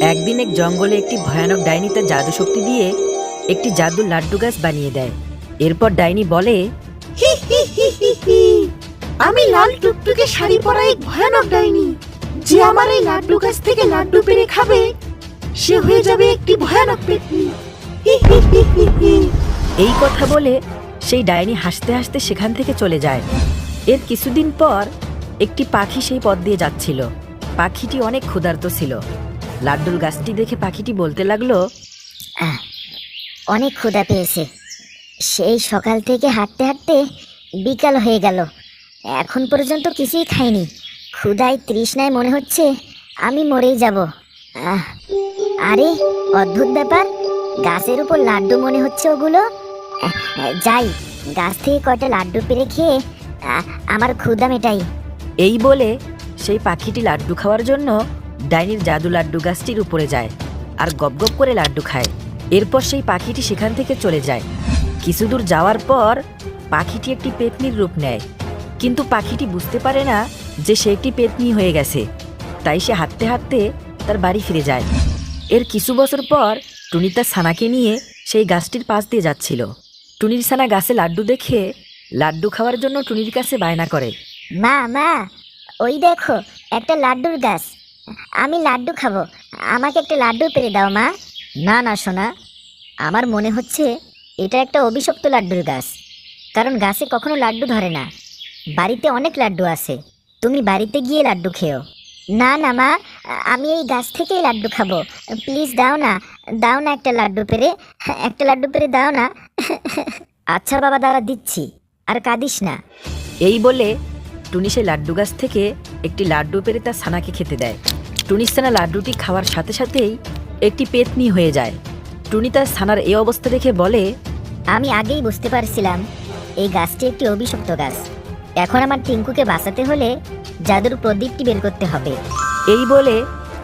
একদিন এক জঙ্গলে একটি ভয়ানক ডাইনি তার জাদু শক্তি দিয়ে একটি জাদুর লাড্ডু গাছ বানিয়ে দেয়। এরপর ডাইনি বলে হি হি হি হি হি। আমি লাল টুকটুকে শাড়ি পরা এক ভয়ানক ডাইনি। যে আমার এই লাড্ডু গাছ থেকে লাড্ডু পেরে খাবে সে হয়ে যাবে একটি ভয়ানক। এই কথা বলে সেই ডাইনি হাসতে হাসতে সেখান থেকে চলে যায়। এর কিছুদিন পর একটি পাখি সেই পথ দিয়ে যাচ্ছিল। পাখিটি অনেক ক্ষুধার্ত ছিল। লাড্ডুর গাছটি দেখে পাখিটি বলতে লাগল আহ, অনেক ক্ষুধা পেয়েছে। সেই সকাল থেকে হাঁটতে হাঁটতে বিকাল হয়ে গেল। এখন পর্যন্ত কিছুই খাইনি। ক্ষুধায় তৃষ্ণায় মনে হচ্ছে আমি মরেই যাব। আহ, আরে অদ্ভুত ব্যাপার। গাছের উপর লাড্ডু মনে হচ্ছে ওগুলো? আহ, যাই গাছ থেকে কয়টা লাড্ডু পেরে খেয়ে আহ, আমার ক্ষুধা মেটাই। এই বলে সেই পাখিটি লাড্ডু খাওয়ার জন্য ডাইনির জাদু লাড্ডু গাছটির উপরে যায় আর গপ গপ করে লাড্ডু খায়। এরপর সেই পাখিটি সেখান থেকে চলে যায়। কিছু দূর যাওয়ার পর পাখিটি একটি পেতনির রূপ নেয়। কিন্তু পাখিটি বুঝতে পারে না যে সে একটি পেতনি হয়ে গেছে। তাই সে হাঁটতে হাঁটতে তার বাড়ি ফিরে যায়। এর কিছু বছর পর টুনি তার ছানাকে নিয়ে সেই গাছটির পাশ দিয়ে যাচ্ছিল। টুনির ছানা গাছে লাড্ডু দেখে লাড্ডু খাওয়ার জন্য টুনির কাছে বায়না করে, মা মা, ওই দেখো, একটা লাড্ডুর গাছ। আমি লাড্ডু খাব। আমাকে একটা লাড্ডু পেরে দাও, মা। না না, সোনা। আমার মনে হচ্ছে এটা একটা অভিশপ্ত লাড্ডুর গাছ। কারণ গাছে কখনো লাড্ডু ধরে না। বাড়িতে অনেক লাড্ডু আছে। তুমি বাড়িতে গিয়ে লাড্ডু খেও। না না, মা। আমি এই গাছ থেকেই লাড্ডু খাব। প্লিজ দাও না। দাও না একটা লাড্ডু পেরে। একটা লাড্ডু পেরে দাও না। আচ্ছা বাবা, দাঁড়া, দিচ্ছি। আর কাঁদিস না। এই বলে টুনি সেই লাড্ডু গাছ থেকে একটি লাড্ডু পেরে তার ছানাকে খেতে দেয়। ছানা লাড্ডুটি খাওয়ার সাথে সাথেই একটি পেতনি হয়ে যায়। টুনি তার ছানার এই অবস্থা দেখে বলে আমি আগেই বুঝতে পারছিলাম এই গাছটি একটি অভিশপ্ত গাছ। এখন আমার টিঙ্কুকে বাঁচাতে হলে জাদুর প্রদীপটি বের করতে হবে। এই বলে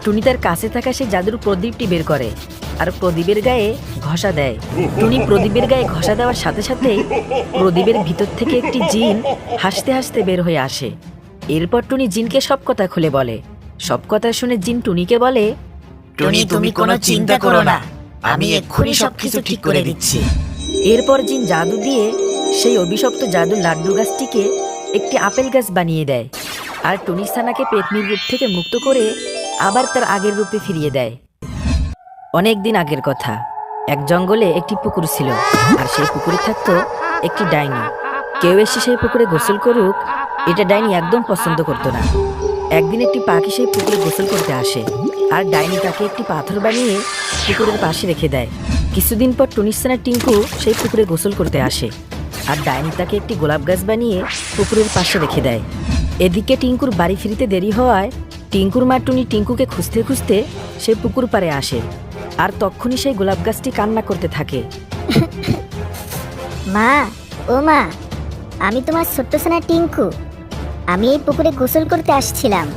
টুনি তার কাছে থাকা সেই জাদুর প্রদীপটি বের করে আর প্রদীপের গায়ে ঘষা দেয়। টুনি প্রদীপের গায়ে ঘষা দেওয়ার সাথে সাথেই প্রদীপের ভিতর থেকে একটি জিন হাসতে হাসতে বের হয়ে আসে। এরপর টুনি জিনকে সব কথা খুলে বলে সব কথা শুনে জিন টুনিকে বলে টুনি তুমি কোনো চিন্তা করো না। আমি এক্ষুনি সবকিছু ঠিক করে দিচ্ছি। এরপর জিন জাদু দিয়ে সেই অভিশপ্ত জাদুর লাড্ডু গাছটিকে একটি আপেল গাছ বানিয়ে দেয় আর টুনির সানাকে পেতনির রূপ থেকে মুক্ত করে আবার তার আগের রূপে ফিরিয়ে দেয়। অনেক দিন আগের কথা। এক জঙ্গলে একটি পুকুর ছিল আর সেই পুকুরে থাকতো একটি ডাইনি। কেউ এসে সেই পুকুরে গোসল করুক এটা ডাইনি একদম পছন্দ করতো না। একদিন একটি পাখি সেই পুকুরে গোসল করতে আসে আর ডাইনি তাকে একটি পাথর বানিয়ে পুকুরের পাশে রেখে দেয়। কিছুদিন পর টুনিস্তানের টিঙ্কু সেই পুকুরে গোসল করতে আসে আর ডাইনি তাকে একটি গোলাপ গাছ বানিয়ে পুকুরের পাশে রেখে দেয়। এদিকে টিঙ্কুর বাড়ি ফিরিতে দেরি হওয়ায় টিঙ্কুর মা টুনি টিঙ্কুকে খুঁজতে খুঁজতে সেই পুকুর পাড়ে আসে আর তখনই সেই গোলাপ গাছটি কান্না করতে থাকে। মা, ও মা, আমি তোমার ছোট্ট সোনা টিঙ্কু। আমি এই পুকুরে গোসল করতে আসছিলাম।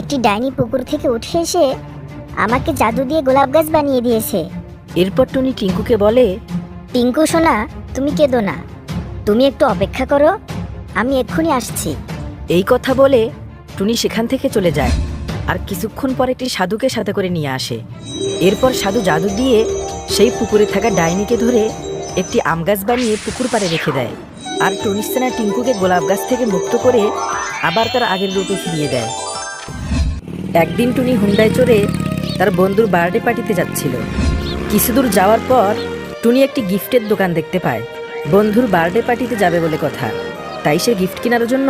একটি ডাইনি পুকুর থেকে উঠে এসে আমাকে জাদু দিয়ে গোলাপ গাছ বানিয়ে দিয়েছে। এরপর টুনি টিঙ্কুকে বলে টিঙ্কু সোনা তুমি কেঁদো না। তুমি একটু অপেক্ষা করো আমি এক্ষুনি আসছি। এই কথা বলে টুনি সেখান থেকে চলে যায় আর কিছুক্ষণ পর একটি সাধুকে সাথে করে নিয়ে আসে। এরপর সাধু জাদু দিয়ে সেই পুকুরে থাকা ডাইনিকে ধরে একটি আম গাছ বানিয়ে পুকুর পাড়ে রেখে দেয়। আর টুনিস্তানা টিঙ্কুকে গোলাপ গাছ থেকে মুক্ত করে আবার তার আগের রূপে ফিরিয়ে দেয়। একদিন টুনি হুন্ডায় চড়ে তার বন্ধুর বার্থডে পার্টিতে যাচ্ছিল। কিছু দূর যাওয়ার পর টুনি একটি গিফটের দোকান দেখতে পায়। বন্ধুর বার্থডে পার্টিতে যাবে বলে কথা। তাই সে গিফট কেনার জন্য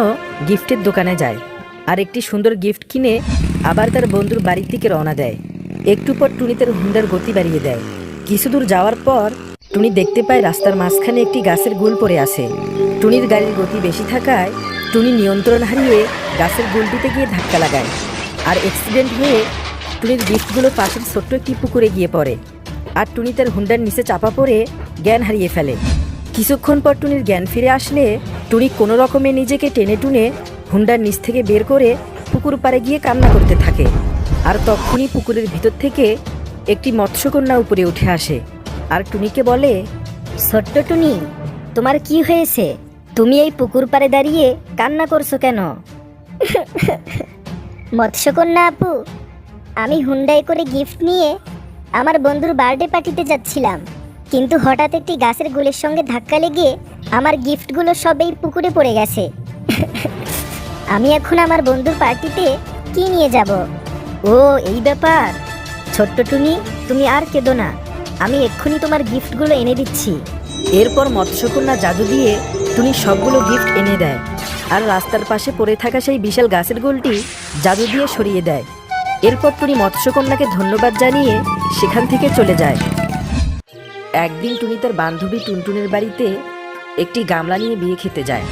গিফটের দোকানে যায় আর একটি সুন্দর গিফট কিনে আবার তার বন্ধুর বাড়ির দিকে রওনা দেয়। একটু পর টুনি তার হুন্ডার গতি বাড়িয়ে দেয়। কিছু দূর যাওয়ার পর টুনি দেখতে পায় রাস্তার মাঝখানে একটি গাছের গুল পড়ে আছে। টুনির গাড়ির গতি বেশি থাকায় টুনি নিয়ন্ত্রণ হারিয়ে গাছের গুলটিতে গিয়ে ধাক্কা লাগায়। আর অ্যাক্সিডেন্ট হয়ে টুনির গিফটগুলো পাশের ছোট্ট একটি পুকুরে গিয়ে পড়ে। আর টুনি তার হুন্ডার নিচে চাপা পড়ে জ্ঞান হারিয়ে ফেলে। কিছুক্ষণ পর টুনির জ্ঞান ফিরে আসলে টুনি কোনো রকমে নিজেকে টেনে টুনে হুন্ডার নিচ থেকে বের করে পুকুর পাড়ে গিয়ে কান্না করতে থাকে। আর তখনই পুকুরের ভিতর থেকে একটি মৎস্যকন্যা উপরে উঠে আসে। আর টুনিকে বলে, ছোট্ট টুনি, তোমার কি হয়েছে? তুমি এই পুকুর পাড়ে দাঁড়িয়ে কান্না করছ কেন? মৎস্যকন্যা আপু, আমি হুন্ডাই করে গিফট নিয়ে আমার বন্ধুর বার্থডে পার্টিতে যাচ্ছিলাম। কিন্তু হঠাৎ একটি গাছের গুলের সঙ্গে ধাক্কা লেগে আমার গিফটগুলো সব এই পুকুরে পড়ে গেছে। আমি এখন আমার বন্ধুর পার্টিতে কি নিয়ে যাব? ও, এই ব্যাপার। ছোট্ট টুনি, তুমি আর কেঁদো না। আমি এক্ষুনি তোমার গিফটগুলো এনে দিচ্ছি। এরপর মৎস্যকন্যা জাদু দিয়ে টুনি সবগুলো গিফট এনে দেয়। আর রাস্তার পাশে পড়ে থাকা সেই বিশাল গাছের গোলটি জাদু দিয়ে সরিয়ে দেয়। এরপর টুনি মৎস্যকন্যাকে ধন্যবাদ জানিয়ে সেখান থেকে চলে যায়। একদিন টুনি তার বান্ধবী টুনটুনের বাড়িতে একটি গামলা নিয়ে বিয়ে খেতে যায়।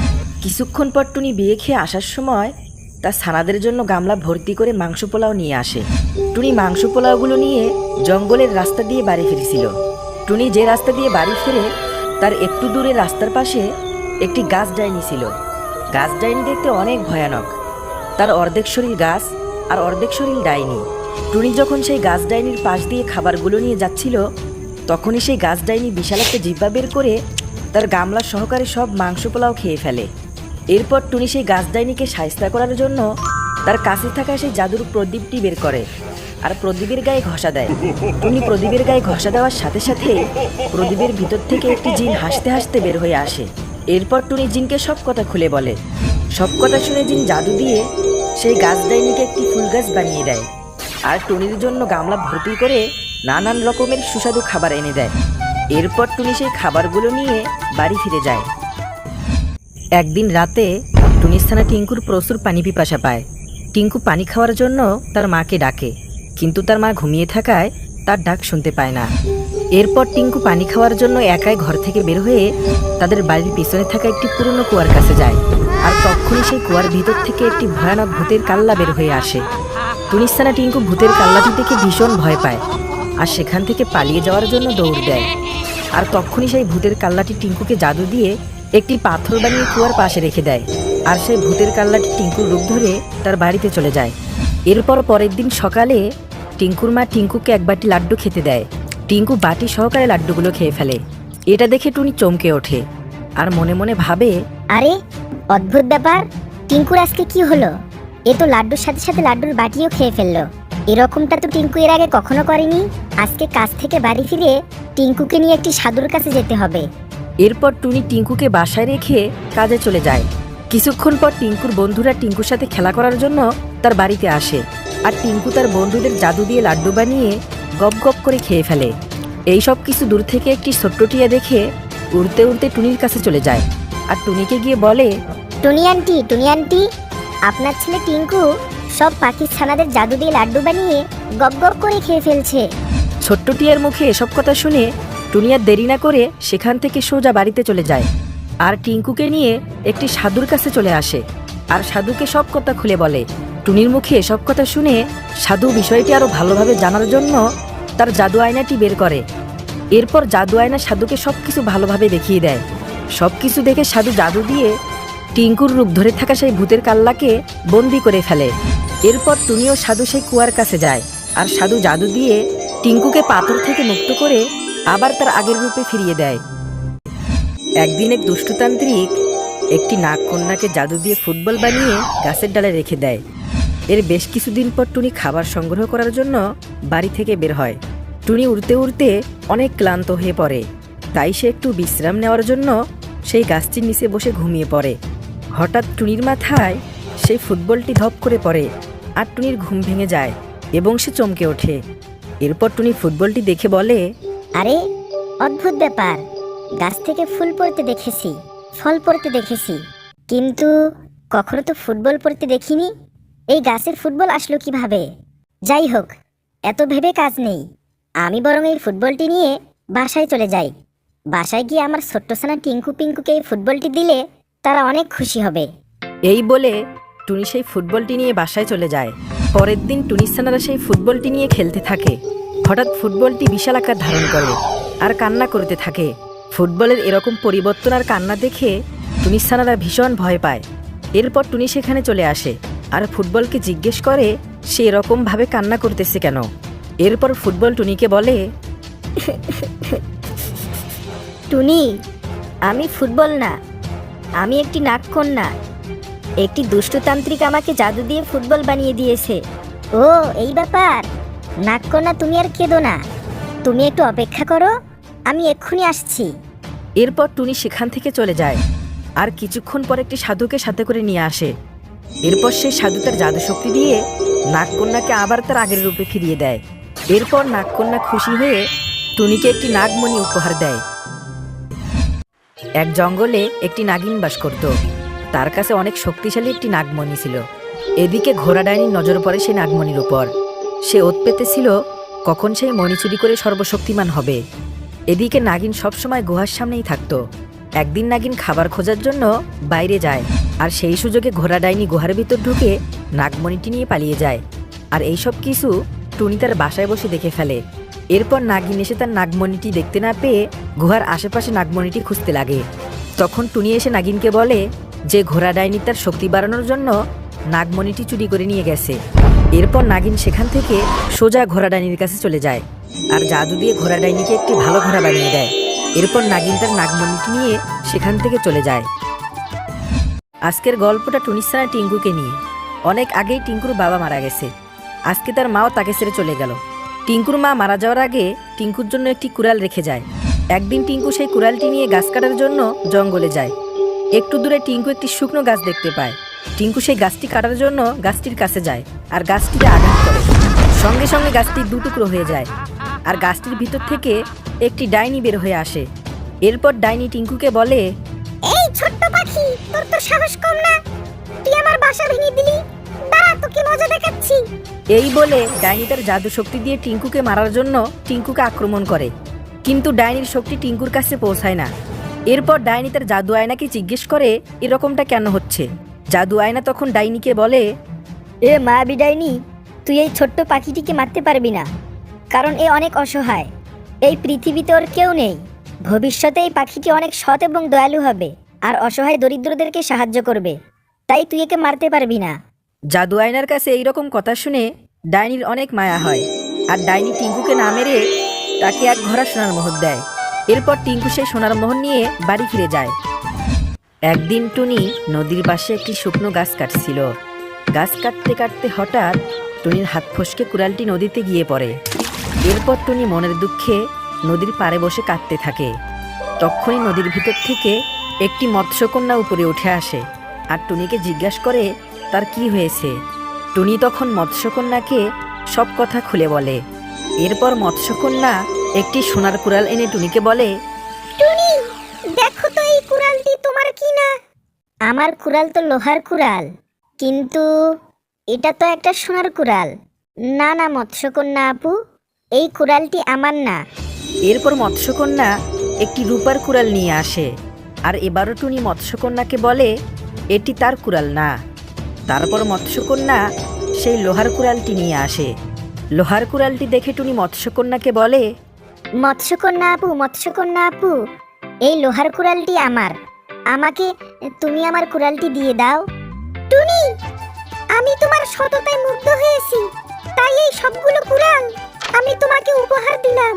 কিছুক্ষণ পর টুনি বিয়ে খেয়ে আসার সময় তার সানাদের জন্য গামলা ভর্তি করে মাংস পোলাও নিয়ে আসে। টুনি মাংস পোলাওগুলো নিয়ে জঙ্গলের রাস্তা দিয়ে বাড়ি ফিরেছিল। টুনি যে রাস্তা দিয়ে বাড়ি ফিরে, তার একটু দূরে রাস্তার পাশে একটি গাছ ডাইনি ছিল। গাছ ডাইনি দেখতে অনেক ভয়ানক। তার অর্ধেক শরীর গাছ আর অর্ধেক শরীর ডাইনি। টুনি যখন সেই গাছ ডাইনির পাশ দিয়ে খাবারগুলো নিয়ে যাচ্ছিল, তখনই সেই গাছ ডাইনি বিশাল একটা জিব্বা বের করে তার গামলা সহকারে সব মাংস পোলাও খেয়ে ফেলে। এরপর টুনি সেই গাছ ডাইনিকে করার জন্য তার কাছে থাকা সেই জাদুর প্রদীপটি বের করে আর প্রদীপের গায়ে ঘষা দেয়। টুনি প্রদীপের গায়ে ঘষা দেওয়ার সাথে সাথে প্রদীপের ভিতর থেকে একটি জিন হাসতে হাসতে বের হয়ে আসে। এরপর টুনি জিনকে সব কথা খুলে বলে। সব কথা শুনে জিন জাদু দিয়ে সেই গাছ ডাইনিকে একটি ফুল গাছ বানিয়ে দেয় আর টুনির জন্য গামলা ভর্তি করে নানান রকমের সুস্বাদু খাবার এনে দেয়। এরপর টুনি সেই খাবারগুলো নিয়ে বাড়ি ফিরে যায়। একদিন রাতে টুনিস্থানা টিঙ্কুর প্রচুর পানি পিপাসা পায়। টিঙ্কু পানি খাওয়ার জন্য তার মাকে ডাকে, কিন্তু তার মা ঘুমিয়ে থাকায় তার ডাক শুনতে পায় না। এরপর টিঙ্কু পানি খাওয়ার জন্য একাই ঘর থেকে বের হয়ে তাদের বাড়ির পিছনে থাকা একটি পুরনো কুয়ার কাছে যায় আর তখনই সেই কুয়ার ভিতর থেকে একটি ভয়ানক ভূতের কাল্লা বের হয়ে আসে। টুনিস্তানা টিঙ্কু ভূতের কাল্লাটি দেখে ভীষণ ভয় পায় আর সেখান থেকে পালিয়ে যাওয়ার জন্য দৌড় দেয়। আর তখনই সেই ভূতের কাল্লাটি টিঙ্কুকে জাদু দিয়ে একটি পাথর বানিয়ে কুয়ার পাশে রেখে দেয়, আর সেই ভূতের কাল্লাটি টিঙ্কুর রূপ ধরে তার বাড়িতে চলে যায়। এরপর পরের দিন সকালে টিঙ্কুর মা টিঙ্কুকে এক বাটি লাড্ডু খেতে দেয়। টিঙ্কু বাটি সহকারে লাড্ডুগুলো খেয়ে ফেলে। এটা দেখে টুনি চমকে ওঠে আর মনে মনে ভাবে, আরে, অদ্ভুত ব্যাপার। টিঙ্কুর আজকে কি হলো? এ তো লাড্ডুর সাথে সাথে লাড্ডুর বাটিও খেয়ে ফেলল। এরকমটা তো টিঙ্কু এর আগে কখনো করেনি। আজকে কাজ থেকে বাড়ি ফিরে টিঙ্কুকে নিয়ে একটি সাধুর কাছে যেতে হবে। এরপর টুনি টিঙ্কুকে বাসায় রেখে কাজে চলে যায়। কিছুক্ষণ পর টিঙ্কুর বন্ধুরা টিঙ্কুর সাথে খেলা করার জন্য তার বাড়িতে আসে আর টিঙ্কু তার বন্ধুদের জাদু দিয়ে লাড্ডু বানিয়ে গপ গপ করে খেয়ে ফেলে। এই সব কিছু দূর থেকে একটি ছোট্ট টিয়া দেখে উড়তে উড়তে টুনির কাছে চলে যায় আর টুনিকে গিয়ে বলে টুনি আন্টি টুনি আন্টি আপনার ছেলে টিঙ্কু সব পাখির ছানাদের জাদু দিয়ে লাড্ডু বানিয়ে গপ গপ করে খেয়ে ফেলছে। ছোট্ট টিয়ার মুখে এসব কথা শুনে টুনি আর দেরি না করে সেখান থেকে সোজা বাড়িতে চলে যায়। আর টিঙ্কুকে নিয়ে একটি সাধুর কাছে চলে আসে। আর সাধুকে সব কথা খুলে বলে। টুনির মুখে এসব কথা শুনে সাধু বিষয়টি আরও ভালোভাবে জানার জন্য তার জাদু আয়নাটি বের করে। এরপর জাদু আয়না সাধুকে সবকিছু ভালোভাবে দেখিয়ে দেয়। সব কিছু দেখে সাধু জাদু দিয়ে টিঙ্কুর রূপ ধরে থাকা সেই ভূতের কাল্লাকে বন্দি করে ফেলে। এরপর টুনিও সাধু সেই কুয়ার কাছে যায়। আর সাধু জাদু দিয়ে টিঙ্কুকে পাথর থেকে মুক্ত করে আবার তার আগের রূপে ফিরিয়ে দেয়। একদিন এক দুষ্টতান্ত্রিক একটি নাগকন্যাকে জাদু দিয়ে ফুটবল বানিয়ে গাছের ডালে রেখে দেয়। এর বেশ কিছুদিন পর টুনি খাবার সংগ্রহ করার জন্য বাড়ি থেকে বের হয়। টুনি উড়তে উড়তে অনেক ক্লান্ত হয়ে পড়ে। তাই সে একটু বিশ্রাম নেওয়ার জন্য সেই গাছটির নিচে বসে ঘুমিয়ে পড়ে। হঠাৎ টুনির মাথায় সেই ফুটবলটি ধপ করে পড়ে আর টুনির ঘুম ভেঙে যায় এবং সে চমকে ওঠে। এরপর টুনি ফুটবলটি দেখে বলে আরে, অদ্ভুত ব্যাপার। গাছ থেকে ফুল পড়তে দেখেছি, ফল পড়তে দেখেছি। কিন্তু কখনো তো ফুটবল পড়তে দেখিনি? এই গাছের ফুটবল আসলো কীভাবে? যাই হোক, এত ভেবে কাজ নেই। আমি বরং এই ফুটবলটি নিয়ে বাসায় চলে যাই। বাসায় গিয়ে আমার ছোট্ট সানা টিঙ্কু পিঙ্কুকে এই ফুটবলটি দিলে তারা অনেক খুশি হবে। এই বলে টুনি সেই ফুটবলটি নিয়ে বাসায় চলে যায়। পরের দিন টুনিস্তানারা সেই ফুটবলটি নিয়ে খেলতে থাকে। হঠাৎ ফুটবলটি বিশাল আকার ধারণ করে আর কান্না করতে থাকে। ফুটবলের এরকম পরিবর্তন আর কান্না দেখে টুনিস্তানারা ভীষণ ভয় পায়। এরপর টুনি সেখানে চলে আসে আর ফুটবলকে জিজ্ঞেস করে, সে এরকমভাবে কান্না করতেছে কেন? এরপর ফুটবল টুনিকে বলে, টুনি, আমি ফুটবল না। আমি একটি নাগকন্যা। একটি দুষ্টতান্ত্রিক আমাকে জাদু দিয়ে ফুটবল বানিয়ে দিয়েছে। ও, এই ব্যাপার। নাককন্যা তুমি আর কেঁদো না। তুমি একটু অপেক্ষা করো, আমি এক্ষুনি আসছি। এরপর টুনি সেখান থেকে চলে যায়। আর কিছুক্ষণ পর একটি সাধুকে সাথে করে নিয়ে আসে। এরপর সেই সাধু তার জাদু শক্তি দিয়ে নাগকন্যাকে আবার তার আগের রূপে ফিরিয়ে দেয়। এরপর নাগকন্যা খুশি হয়ে টুনিকে একটি নাগমণি উপহার দেয়। এক জঙ্গলে একটি নাগিন বাস করত। তার কাছে অনেক শক্তিশালী একটি নাগমণি ছিল। এদিকে ঘোড়া ডাইনির নজর পড়ে সেই নাগমণির উপর। সে ওত পেতে ছিল কখন সেই মণি চুরি করে সর্বশক্তিমান হবে। এদিকে নাগিন সবসময় গুহার সামনেই থাকতো। একদিন নাগিন খাবার খোঁজার জন্য বাইরে যায় আর সেই সুযোগে ঘোড়া ডাইনি গুহার ভিতর ঢুকে নাগমণিটি নিয়ে পালিয়ে যায়। আর এইসব কিছু টুনি তার বাসায় বসে দেখে ফেলে। এরপর নাগিন এসে তার নাগমণিটি দেখতে না পেয়ে গুহার আশেপাশে নাগমণিটি খুঁজতে লাগে। তখন টুনি এসে নাগিনকে বলে যে ঘোড়া ডাইনি তার শক্তি বাড়ানোর জন্য নাগমণিটি চুরি করে নিয়ে গেছে। এরপর নাগিন সেখান থেকে সোজা ঘোড়া ডাইনির কাছে চলে যায় আর জাদু দিয়ে ঘোড়া ডাইনিকে একটি ভালো ঘোড়া বানিয়ে দেয়। এরপর নাগিন তার নাগমণিটি নিয়ে সেখান থেকে চলে যায়। আজকের গল্পটা টুনিসানা টিঙ্কুকে নিয়ে। অনেক আগেই টিঙ্কুর বাবা মারা গেছে। আজকে তার মাও তাকে ছেড়ে চলে গেল। টিঙ্কুর মা মারা যাওয়ার আগে টিঙ্কুর জন্য একটি কুড়াল রেখে যায়। একদিন টিঙ্কু সেই কুড়ালটি নিয়ে গাছ কাটার জন্য জঙ্গলে যায়। একটু দূরে টিঙ্কু একটি শুকনো গাছ দেখতে পায়। টিঙ্কু সেই গাছটি কাটার জন্য গাছটির কাছে যায় আর গাছটিতে আঘাত করে। সঙ্গে সঙ্গে গাছটি দুটুকরো হয়ে যায় আর গাছটির ভিতর থেকে একটি ডাইনি বের হয়ে আসে। এরপর ডাইনি টিঙ্কুকে বলে এই ছোট্ট পাখি তোর তো সাহস কম না। তুই আমার বাসা ভেঙে দিলি। দাঁড়া তোকে মজা দেখাচ্ছি। এই বলে ডাইনি তার জাদু শক্তি দিয়ে টিঙ্কুকে মারার জন্য টিঙ্কুকে আক্রমণ করে। কিন্তু ডাইনির শক্তি টিঙ্কুর কাছে পৌঁছায় না। এরপর ডাইনি তার জাদু আয়নাকে জিজ্ঞেস করে এরকমটা কেন হচ্ছে? জাদু আয়না তখন ডাইনিকে বলে এ মা বিডাইনি তুই এই ছোট্ট পাখিটিকে মারতে পারবি না কারণ এ অনেক অসহায়। এই পৃথিবীতে ওর কেউ নেই। ভবিষ্যতে এই পাখিটি অনেক সৎ এবং দয়ালু হবে আর অসহায় দরিদ্রদেরকে সাহায্য করবে। তাই তুই একে মারতে পারবি না। জাদু আয়নার কাছে এইরকম কথা শুনে ডাইনির অনেক মায়া হয় আর ডাইনি টিঙ্কুকে না মেরে তাকে এক ভরা সোনার মোহর দেয়। এরপর টিঙ্কু সেই সোনার মোহর নিয়ে বাড়ি ফিরে যায়। একদিন টুনি নদীর পাশে একটি শুকনো গাছ কাটছিল। গাছ কাটতে কাটতে হঠাৎ টুনির হাত ফসকে কুড়ালটি নদীতে গিয়ে পড়ে। এরপর টুনি মনের দুঃখে নদীর পাড়ে বসে কাঁদতে থাকে। তখনই নদীর ভিতর থেকে একটি মৎস্যকন্যা উপরে উঠে আসে আর টুনিকে জিজ্ঞাসা করে, তার কি হয়েছে? টুনি তখন মৎস্যকন্যাকে সব কথা খুলে বলে। এরপর মৎস্যকন্যা একটি সোনার কুড়াল এনে টুনিকে বলে আমার কুড়াল তো লোহার কুড়াল। কিন্তু এটা তো একটা সোনার কুড়াল। না না মৎস্যকন্যা আপু এই কুড়ালটি আমার না। এরপর মৎস্যকন্যা একটি রূপার কুড়াল নিয়ে আসে আর এবারও টুনি মৎস্যকন্যাকে বলে এটি তার কুড়াল না। তারপর মৎস্যকন্যা সেই লোহার কুড়ালটি নিয়ে আসে। লোহার কুড়ালটি দেখে টুনি মৎস্যকন্যাকে বলে মৎস্যকন্যা আপু মৎস্যকন্যা আপু এই লোহার কুড়ালটি আমার। আমাকে তুমি আমার কুড়ালটি দিয়ে দাও। টুনি, আমি তোমার সততায় মুগ্ধ হয়েছি। তাই এই সবগুলো কুড়াল আমি তোমাকে উপহার দিলাম।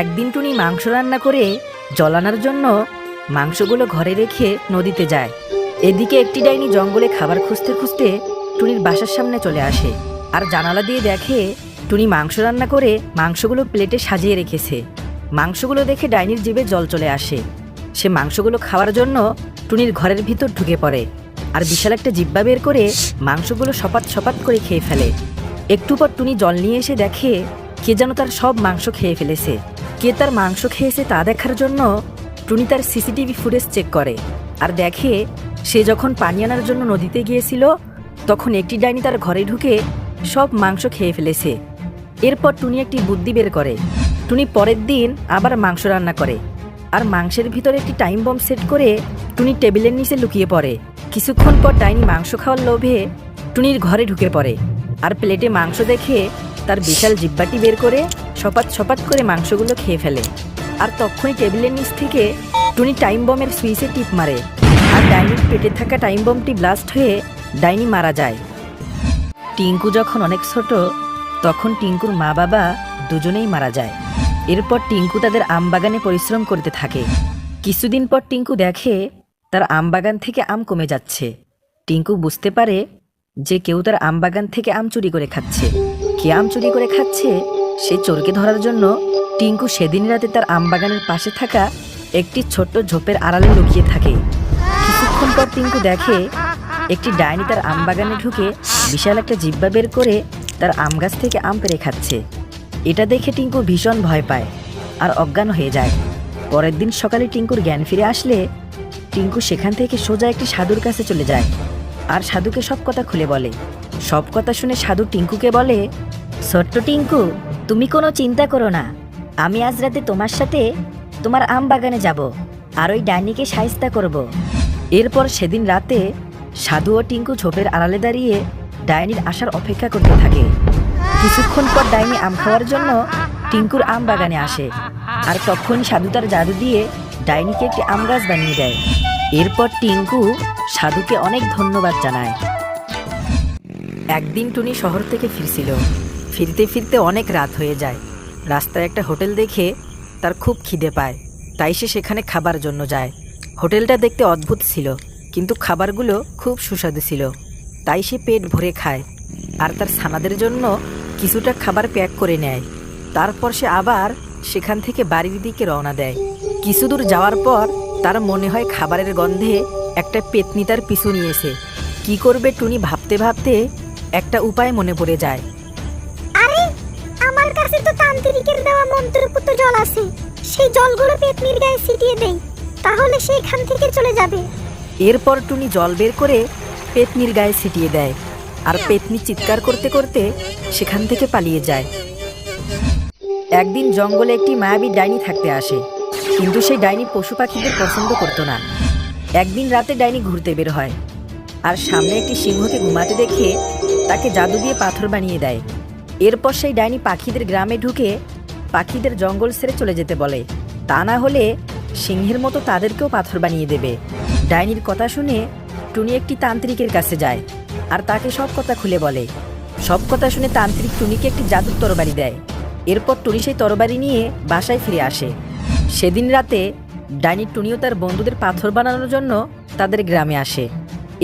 একদিন টুনি মাংস রান্না করে জলানোর জন্য মাংসগুলো ঘরে রেখে নদীতে যায়। এদিকে একটি ডাইনি জঙ্গলে খাবার খুঁজতে খুঁজতে টুনির বাসার সামনে চলে আসে আর জানালা দিয়ে দেখে টুনি মাংস রান্না করে মাংসগুলো প্লেটে সাজিয়ে রেখেছে। মাংসগুলো দেখে ডাইনির জিভে জল চলে আসে। সে মাংসগুলো খাওয়ার জন্য টুনির ঘরের ভিতর ঢুকে পড়ে আর বিশাল একটা জিব্বা বের করে মাংসগুলো সপাত সপাত করে খেয়ে ফেলে। একটু পর টুনি জল নিয়ে এসে দেখে কে যেন তার সব মাংস খেয়ে ফেলেছে। কে তার মাংস খেয়েছে তা দেখার জন্য টুনি তার সিসিটিভি ফুটেজ চেক করে আর দেখে সে যখন পানি আনার জন্য নদীতে গিয়েছিল, তখন একটি ডাইনি তার ঘরে ঢুকে সব মাংস খেয়ে ফেলেছে। এরপর টুনি একটি বুদ্ধি বের করে। টুনি পরের দিন আবার মাংস রান্না করে। আর মাংসের ভিতরে একটি টাইম বম সেট করে টুনি টেবিলের নিচে লুকিয়ে পড়ে। কিছুক্ষণ পর ডাইনি মাংস খাওয়ার লোভে টুনির ঘরে ঢুকে পড়ে আর প্লেটে মাংস দেখে তার বিশাল জিব্বাটি বের করে সপাত সপাত করে মাংসগুলো খেয়ে ফেলে। আর তখনই টেবিলের নিচ থেকে টুনি টাইম বমের সুইচে টিপ মারে আর ডাইনির পেটে থাকা টাইম বমটি ব্লাস্ট হয়ে ডাইনি মারা যায়। টিঙ্কু যখন অনেক ছোট, তখন টিঙ্কুর মা বাবা দুজনেই মারা যায়। এরপর টিঙ্কু তাদের আম বাগানে পরিশ্রম করতে থাকে। কিছুদিন পর টিঙ্কু দেখে তার আম বাগান থেকে আম কমে যাচ্ছে। টিঙ্কু বুঝতে পারে যে কেউ তার আম বাগান থেকে আম চুরি করে খাচ্ছে। কে আম চুরি করে খাচ্ছে? সে চোরকে ধরার জন্য টিঙ্কু সেদিন রাতে তার আম বাগানের পাশে থাকা একটি ছোট্ট ঝোপের আড়ালে লুকিয়ে থাকে। কিছুক্ষণ পর টিঙ্কু দেখে একটি ডাইনি তার আম বাগানে ঢুকে বিশাল একটা জিব্বা বের করে তার আম গাছ থেকে আম পেড়ে খাচ্ছে। এটা দেখে টিঙ্কু ভীষণ ভয় পায় আর অজ্ঞান হয়ে যায়। পরের দিন সকালে টিঙ্কুর জ্ঞান ফিরে আসলে টিঙ্কু সেখান থেকে সোজা একটি সাধুর কাছে চলে যায় আর সাধুকে সব কথা খুলে বলে। সব কথা শুনে সাধু টিঙ্কুকে বলে, ছোট্ট টিঙ্কু, তুমি কোনো চিন্তা করো না। আমি আজ রাতে তোমার সাথে তোমার আম বাগানে যাব আর ওই ডাইনিকে সাহিস্তা করব। এরপর সেদিন রাতে সাধু ও টিঙ্কু ঝোপের আড়ালে দাঁড়িয়ে ডাইনির আসার অপেক্ষা করতে থাকে। কিছুক্ষণ পর ডাইনি আম খাওয়ার জন্য টিঙ্কুর আম বাগানে আসে। আর তখন সাধু তার জাদু দিয়ে ডাইনিকে একটি আম গাছ বানিয়ে দেয়। এরপর টিঙ্কু সাধুকে অনেক ধন্যবাদ জানায়। একদিন টুনি শহর থেকে ফিরছিল। ফিরতে ফিরতে অনেক রাত হয়ে যায়। রাস্তায় একটা হোটেল দেখে তার খুব খিদে পায়। তাই সে সেখানে খাবার জন্য যায়। হোটেলটা দেখতে অদ্ভুত ছিল, কিন্তু খাবারগুলো খুব সুস্বাদু ছিল। তাই সে পেট ভরে খায়। আর তার ছানাদের জন্য কিছুটা খাবার প্যাক করে নেয়। তারপর সে আবার সেখান থেকে বাড়ির দিকে রওনা দেয়। কিছু দূর যাওয়ার পর তার মনে হয় খাবারের গন্ধে একটা পেতনি তার পিছু নিয়েছে। কি করবে টুনি ভাবতে ভাবতে একটা উপায় মনে পড়ে যায়। আরে আমার কাছে তো তান্ত্রিকের দেওয়া মন্ত্রপুত জল আছে। সেই জলগুলো পেতনির গায়ে ছিটিয়ে দেই। তাহলে সে এখান থেকে চলে যাবে। এরপর টুনি জল বের করে পেতনির গায়ে ছিটিয়ে দেয় আর পেতনি চিৎকার করতে করতে সেখান থেকে পালিয়ে যায়। একদিন জঙ্গলে একটি মায়াবী ডাইনি থাকতে আসে, কিন্তু সেই ডাইনি পশু পাখিদের পছন্দ করতো না। একদিন রাতে ডাইনি ঘুরতে বের হয় আর সামনে একটি সিংহকে ঘুমাতে দেখে তাকে জাদু দিয়ে পাথর বানিয়ে দেয়। এরপর সেই ডাইনি পাখিদের গ্রামে ঢুকে পাখিদের জঙ্গল ছেড়ে চলে যেতে বলে। তা না হলে সিংহের মতো তাদেরকেও পাথর বানিয়ে দেবে। ডাইনির কথা শুনে টুনি একটি তান্ত্রিকের কাছে যায় আর তাকে সব কথা খুলে বলে। সব কথা শুনে তান্ত্রিক টুনিকে একটি জাদুর তরবারি দেয়। এরপর টুনি সেই তরবারি নিয়ে বাসায় ফিরে আসে। সেদিন রাতে ডাইনি টুনিও তার বন্ধুদের পাথর বানানোর জন্য তাদের গ্রামে আসে।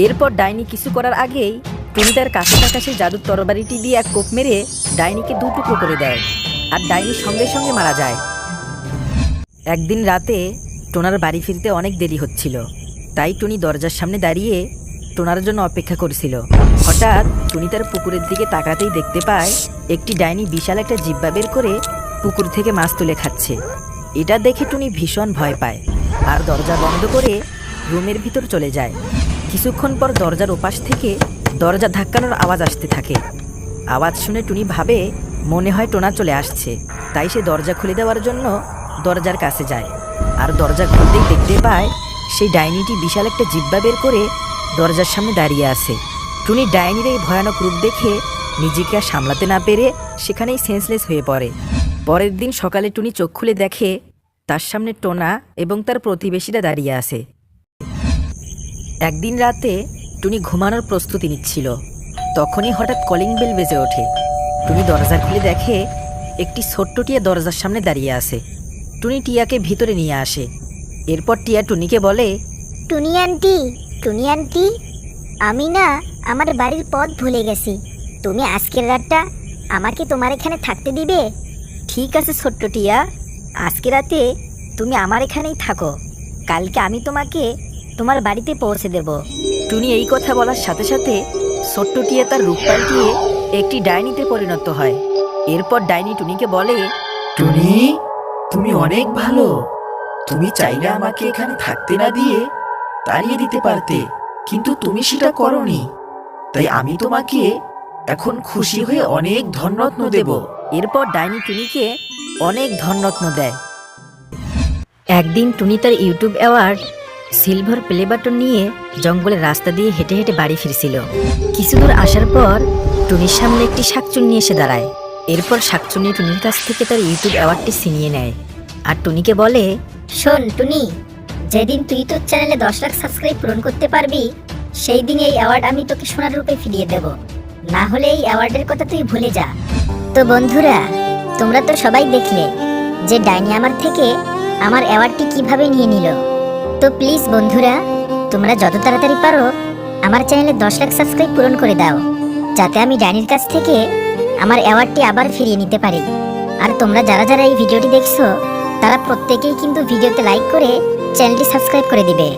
এরপর ডাইনি কিছু করার আগেই টুনি তার কাছে থাকা সেই জাদুর তরবারিটি দিয়ে এক কোপ মেরে ডাইনিকে দু টুকরো করে দেয় আর ডাইনি সঙ্গে সঙ্গে মারা যায়। একদিন রাতে টোনার বাড়ি ফিরতে অনেক দেরি হচ্ছিল। তাই টুনি দরজার সামনে দাঁড়িয়ে টোনার জন্য অপেক্ষা করছিল। হঠাৎ টুনি তার পুকুরের দিকে তাকাতেই দেখতে পায়, একটি ডাইনি বিশাল একটা জিব্বা বের করে পুকুর থেকে মাছ তুলে খাচ্ছে। এটা দেখে টুনি ভীষণ ভয় পায় আর দরজা বন্ধ করে রুমের ভিতর চলে যায়। কিছুক্ষণ পর দরজার ওপাশ থেকে দরজা ধাক্কানোর আওয়াজ আসতে থাকে। আওয়াজ শুনে টুনি ভাবে, মনে হয় টোনা চলে আসছে। তাই সে দরজা খুলে দেওয়ার জন্য দরজার কাছে যায়। আর দরজা খুলতেই দেখতে পায় সেই ডাইনিটি বিশাল একটা জিব্বা বের করে দরজার সামনে দাঁড়িয়ে আছে। টুনি ডাইনির এই ভয়ানক রূপ দেখে নিজেকে আর সামলাতে না পেরে সেখানেই সেন্সলেস হয়ে পড়ে। পরের দিন সকালে টুনি চোখ খুলে দেখে তার সামনে টোনা এবং তার প্রতিবেশীরা দাঁড়িয়ে আছে। একদিন রাতে টুনি ঘুমানোর প্রস্তুতি নিচ্ছিল। তখনই হঠাৎ কলিং বেল বেজে ওঠে। টুনি দরজা খুলে দেখে একটি ছোট্ট টিয়া দরজার সামনে দাঁড়িয়ে আছে। টুনি টিয়াকে ভিতরে নিয়ে আসে। এরপর টিয়া টুনিকে বলে টুনি আন্টি টুনি আন্টি আমি না আমার বাড়ির পথ ভুলে গেছি। তুমি আজকের রাতটা আমাকে তোমার এখানে থাকতে দিবে? ঠিক আছে ছোট্ট টিয়া আজকে রাতে তুমি আমার এখানেই থাকো। কালকে আমি তোমাকে তোমার বাড়িতে পৌঁছে দেব। টুনি এই কথা বলার সাথে সাথে ছোট্ট টিয়া তার রূপ পাল্টিয়ে একটি ডাইনিতে পরিণত হয়। এরপর ডাইনি টুনিকে বলে টুনি তুমি অনেক ভালো। তুমি চাইলে আমাকে এখানে থাকতে না দিয়ে তাড়িয়ে দিতে পারতে, কিন্তু তুমি সেটা করনি। তাই আমি তোমাকে এখন খুশি হয়ে অনেক ধনরত্ন দেব। এরপর ডাইনি টুনিকে অনেক ধনরত্ন দেয়। একদিন টুনি তার YouTube award silver play button নিয়ে জঙ্গলের রাস্তা দিয়ে হেঁটে হেঁটে বাড়ি ফিরছিল। কিছু দূর আসার পর টুনির সামনে একটি শাকচুন্নি এসে দাঁড়ায়। এরপর শাকচুন্নি টুনির কাছ থেকে তার ইউটিউব অ্যাওয়ার্ডটি ছিনিয়ে নেয়। আর টুনিকে বলে শোন, টুনি, যেদিন তুই তোর চ্যানেলে দশ লাখ সাবস্ক্রাইব পূরণ করতে পারবি সেই দিন এই অ্যাওয়ার্ড আমি তোকে সোনার রূপে ফিরিয়ে দেব। না হলে এই অ্যাওয়ার্ডের কথা তুই ভুলে যা। তো বন্ধুরা, তোমরা তো সবাই দেখলে যে ডাইনি আমার থেকে আমার অ্যাওয়ার্ডটি কীভাবে নিয়ে নিল। তো প্লিজ বন্ধুরা, তোমরা যত তাড়াতাড়ি পারো, আমার চ্যানেলে দশ লাখ সাবস্ক্রাইব পূরণ করে দাও, যাতে আমি ডাইনির কাছ থেকে আমার অ্যাওয়ার্ডটি আবার ফিরিয়ে নিতে পারি। আর তোমরা যারা যারা এই ভিডিওটি দেখছ তারা প্রত্যেকেই কিন্তু ভিডিওতে লাইক করে চ্যানেলটি সাবস্ক্রাইব করে দিবে।